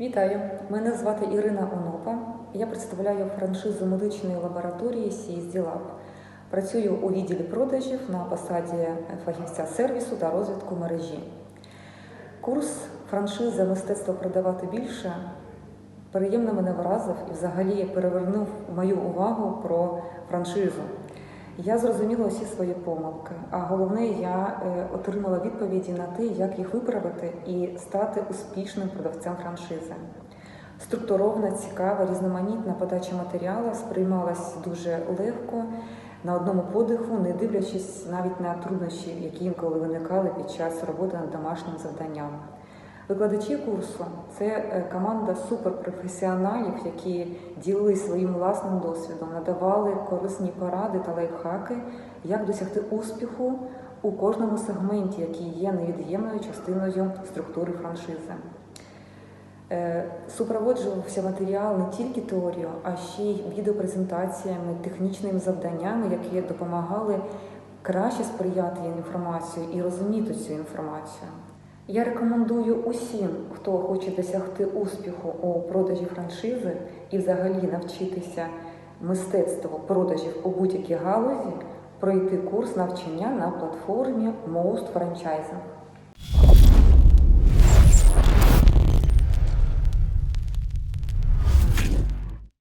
Вітаю! Мене звати Ірина Онопа. Я представляю франшизу медичної лабораторії CSD Lab. Працюю у відділі продажів на посаді фахівця сервісу та розвитку мережі. Курс франшиза мистецтво продавати більше приємно мене вразив і взагалі перевернув мою увагу про франшизу. Я зрозуміла усі свої помилки, а головне, я е, отримала відповіді на те, як їх виправити і стати успішним продавцем франшизи. Структурована, цікава, різноманітна подача матеріалу сприймалась дуже легко на одному подиху, не дивлячись навіть на труднощі, які інколи виникали під час роботи над домашнім завданням. Викладачі курсу це е, команда суперпрофесіоналів, які ділились своїм власним досвідом, надавали корисні поради та лайфхаки, як досягти успіху у кожному сегменті, який є невід'ємною частиною структури франшизи. Е, Супроводжувався матеріал не тільки теорією, а ще й відеопрезентаціями, технічними завданнями, які допомагали краще сприяти інформацію і розуміти цю інформацію. Я рекомендую усім, хто хоче досягти успіху у продажі франшизи і взагалі навчитися мистецтву продажів у будь-якій галузі, пройти курс навчання на платформі Most Franchising.